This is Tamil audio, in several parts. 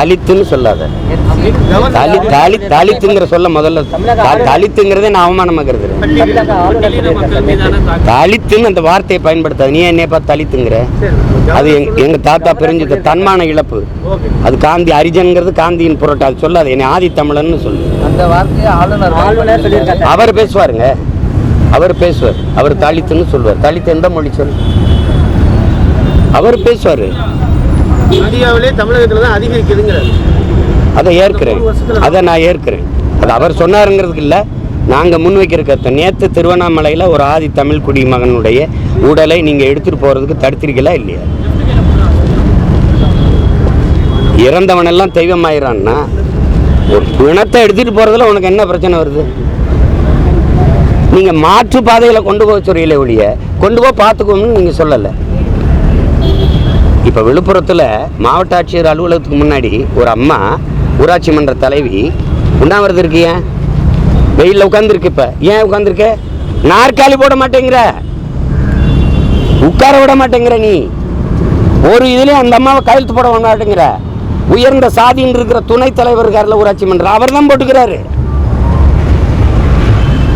தலித்துன்னு சொல்லாத. தலி தலி தலித்துங்கிற சொல்ல முதல்ல தலித்துங்கிறதே நான் அவமானமா கருதுறேன் தமிழக ஆளுநர் பட்டியலின மக்கள் மீதான தாக்குதல். தலித்துன்னு அந்த வார்த்தையை பயன்படுத்தாது. நீ என்னைய பார்த்து தலித்துங்கிற? அது எங் எங்க தாத்தா பிரிஞ்சது தன்மான இழப்பு. அது காந்தி அரிஜன்ங்கிறது காந்தியின் புரட்டு. அது சொல்லாது. என்னை ஆதி தமிழன்னு சொல்லு. அவர் பேசுவாருங்க. அவர் பேசுவார். அவர் தலித்துன்னு சொல்லுவார் தலித்து எந்த மொழி சொல். அவர் பேசுவார். இந்தியாவிலே தமிழகத்துல தான் அதிகரிக்குதுங்கிறாரு. அதை ஏற்கிறேன். அதை நான் ஏற்கிறேன். அது அவர் சொன்னாருங்கிறதுக்கு இல்லை. நாங்கள் முன்வைக்கிற கருத்தை நேற்று திருவண்ணாமலையில் ஒரு ஆதி தமிழ் குடிமகனுடைய உடலை நீங்கள் எடுத்துகிட்டு போகிறதுக்கு தடுத்திருக்கீங்களா இல்லையா? இறந்தவனெல்லாம் தெய்வமாயிரான்னா ஒரு பிணத்தை எடுத்துகிட்டு போகிறதுல உனக்கு என்ன பிரச்சனை வருது? நீங்கள் மாற்று பாதையில் கொண்டு போக சொல்றீங்களே ஒழிய கொண்டு போய் பார்த்துக்கோன்னு நீங்கள் சொல்லலை. இப்போ விழுப்புரத்தில் மாவட்ட ஆட்சியர் அலுவலகத்துக்கு முன்னாடி ஒரு அம்மா ஊராட்சி மன்ற தலைவி உண்ணாவிரதம் இருக்கு ஏன் வெயிலில் உட்காந்துருக்கு இப்போ. ஏன் உட்காந்துருக்க நாற்காலி போட மாட்டேங்கிற. உட்கார விட மாட்டேங்கிற நீ. ஒரு இதுலேயும் அந்த அம்மாவை கையெழுத்து போட மாட்டேங்கிற. உயர்ந்த சாதின்னு இருக்கிற துணைத் தலைவர் இருக்கார்ல ஊராட்சி மன்றம் அவர் தான் போட்டுக்கிறாரு.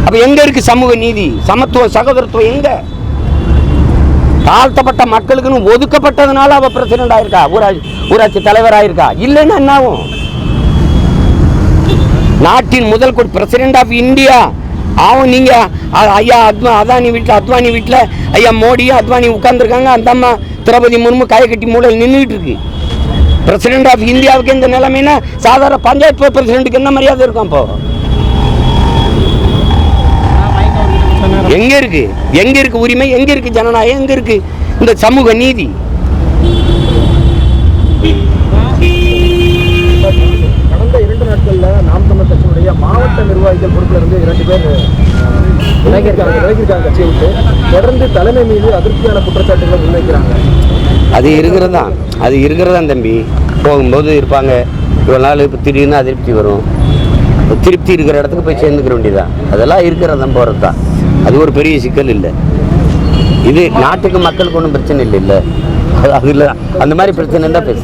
அப்ப எங்க இருக்கு சமூக நீதி? சமத்துவம் சகோதரத்துவம் எங்க? தாழ்த்தப்பட்ட மக்களுக்குன்னு ஒதுக்கப்பட்டதுனால அவ பிரசிடென்ட் ஆயிருக்கா ஊராட்சி ஊராட்சி தலைவர் ஆயிருக்கா இல்லைன்னா என்ன ஆகும்? நாட்டின் முதல் குடி பிரசிடென்ட் ஆஃப் இந்தியா. அவன் நீங்க ஐயா அத்வா அதானி வீட்டில் அத்வானி வீட்டில் ஐயா மோடியும் அத்வானி உட்கார்ந்துருக்காங்க அந்த அம்மா திரௌபதி முர்மு கையை கட்டி மூலையில் நின்றுட்டு இருக்கு பிரசிடென்ட் ஆஃப் இந்தியாவுக்கு இந்த நிலைமைன்னா சாதாரண பஞ்சாயத்து பிரசிடென்ட்டுக்கு என்ன மரியாதை இருக்கும் அப்போ? எங்க இருக்கு? எங்க இருக்கு உரிமை? எங்க இருக்கு ஜனநாயகம்? எங்க இருக்கு இந்த சமூக நீதி? கடந்த இரண்டு நாட்கள்ல நாம் தமிழர் கட்சியினுடைய மாவட்ட நிர்வாகிகள் பொறுப்புல இருந்து இரண்டு பேர் விலகியிருக்காங்க விலகியிருக்காங்க கட்சியை விட்டு தொடர்ந்து தலைமை மீது அதிருப்தியான குற்றச்சாட்டுகளை முன்வைக்கிறாங்க. அது இருக்கிறதா? அது இருக்கிறதா தம்பி? போகும்போது இருப்பாங்க. இவ்வளோ நாள் இப்போ திடீர்னு அதிருப்தி வரும். திருப்தி இருக்கிற இடத்துக்கு போய் சேர்ந்துக்கிற வேண்டியதான் அதெல்லாம் இருக்கிறதான் போகிறது தான் அது ஒரு பெரிய சிக்கல் இல்லை. இது நாட்டுக்கு மக்களுக்கு ஒன்றும் பிரச்சனை இல்லை இல்லை. அது அதில் அந்த மாதிரி பிரச்சனை இருந்தால் பேசு.